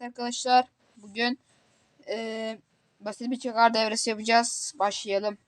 Evet arkadaşlar bugün eee, basit bir çakar devresi yapacağız. Başlayalım.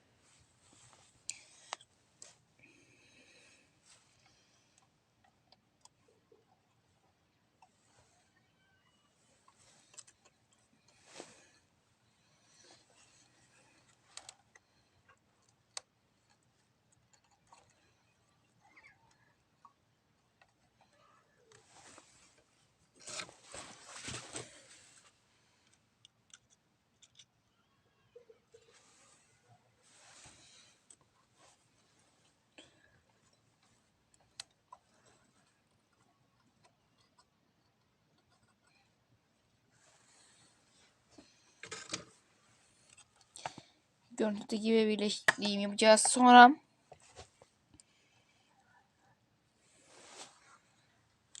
Görüntüdeki gibi birleştireyim yapacağız. Sonra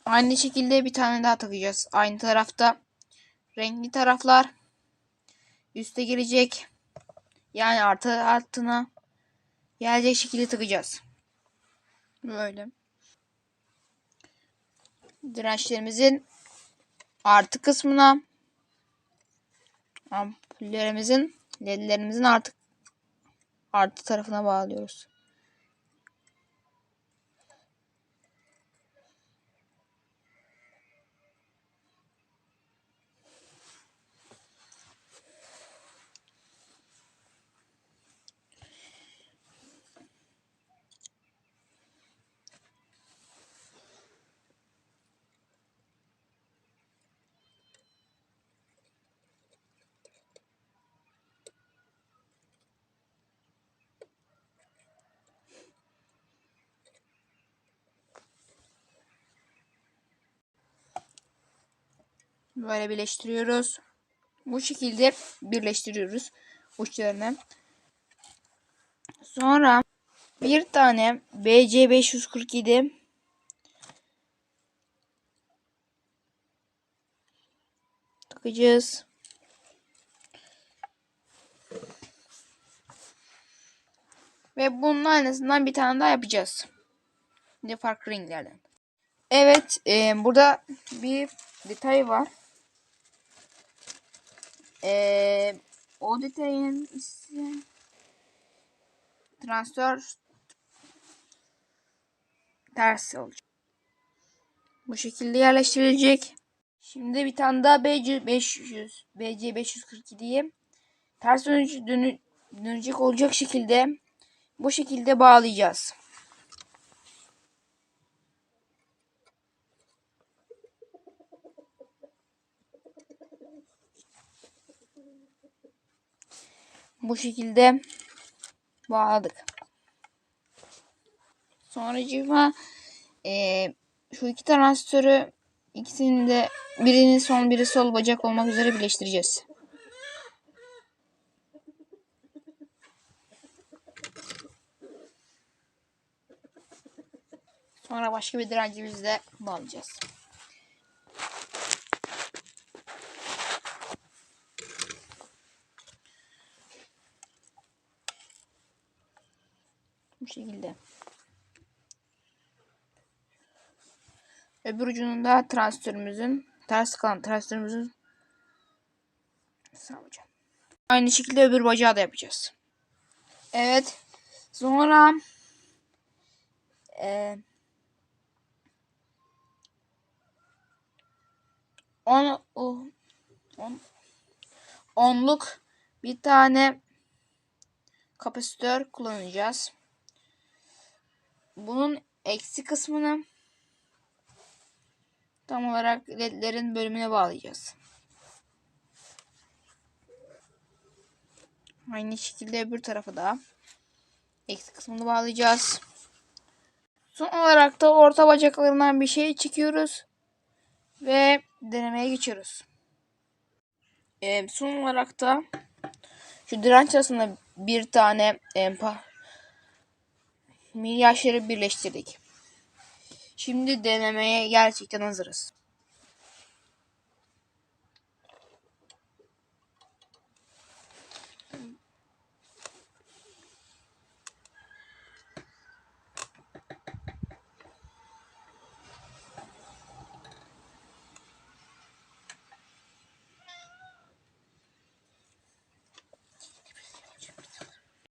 aynı şekilde bir tane daha takacağız. Aynı tarafta renkli taraflar üste gelecek. Yani artı altına gelecek şekilde takacağız. Böyle. Dirençlerimizin artı kısmına ampullerimizin ledlerimizin artık artı tarafına bağlıyoruz. Böyle birleştiriyoruz. Bu şekilde birleştiriyoruz uçlarını. Sonra bir tane BC547 takacağız. Ve bunun aynısından bir tane daha yapacağız. De farklı renklerden. Evet, e, burada bir detay var. E, o detayın ismi transfer ters olacak. Bu şekilde yerleştirilecek. Şimdi bir tane daha BC 500 BC 542'yi ters dönecek, dönü, dönecek olacak şekilde bu şekilde bağlayacağız. Bu şekilde bağladık. Sonracığıma e, şu iki transistörü ikisini de birini son biri sol bacak olmak üzere birleştireceğiz. Sonra başka bir direncimizle bağlayacağız. Şekilde. Öbür ucunun da transistörümüzün ters kalan transistörümüzün. Aynı şekilde öbür bacağı da yapacağız. Evet. Sonra e, on, on, on, onluk bir tane kapasitör kullanacağız. Bunun eksi kısmını tam olarak ledlerin bölümüne bağlayacağız. Aynı şekilde öbür tarafa da eksi kısmını bağlayacağız. Son olarak da orta bacaklarından bir şey çekiyoruz ve denemeye geçiyoruz. Ee, son olarak da şu direnç arasında bir tane empa milyarları birleştirdik. Şimdi denemeye gerçekten hazırız.